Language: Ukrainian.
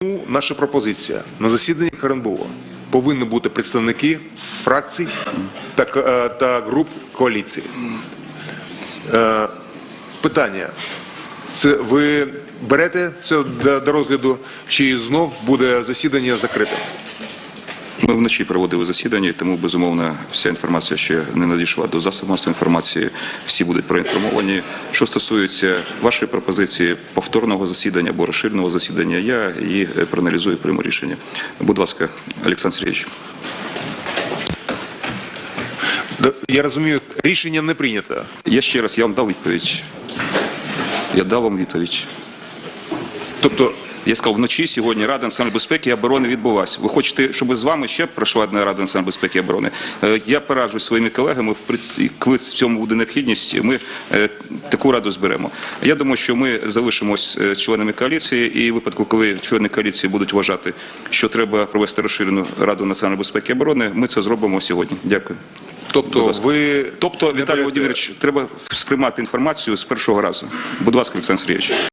Тому наша пропозиція на засіданні РНБО повинні бути представники фракцій та, е, та груп коаліції. Е, Питання. Це ви берете це до розгляду, чи знов буде засідання закрите? Ми вночі проводили засідання, тому безумовно вся інформація ще не надійшла до засобів масової інформації. Всі будуть проінформовані. Що стосується вашої пропозиції повторного засідання або розширеного засідання, я її е, проаналізую і прийму рішення. Будь ласка, Олександр Сергійович. Я розумію, рішення не прийнято. Я ще раз я вам дав відповідь. Я дав вам відповідь. Тобто, Я сказав, вночі сьогодні Рада національної безпеки і оборони відбулася. Ви хочете, щоб з вами ще пройшла одна Рада національної безпеки і оборони? Е, Я пораджусь своїми колегами, коли в цьому буде необхідність, ми е, таку раду зберемо. Я думаю, що ми залишимось е, членами коаліції, і в випадку, коли члени коаліції будуть вважати, що треба провести розширену Раду національної безпеки і оборони, ми це зробимо сьогодні. Дякую. Тобто ви Тобто, Віталій Володимирович, треба сприймати інформацію з першого разу. Будь ласка, Олександр Сергійович.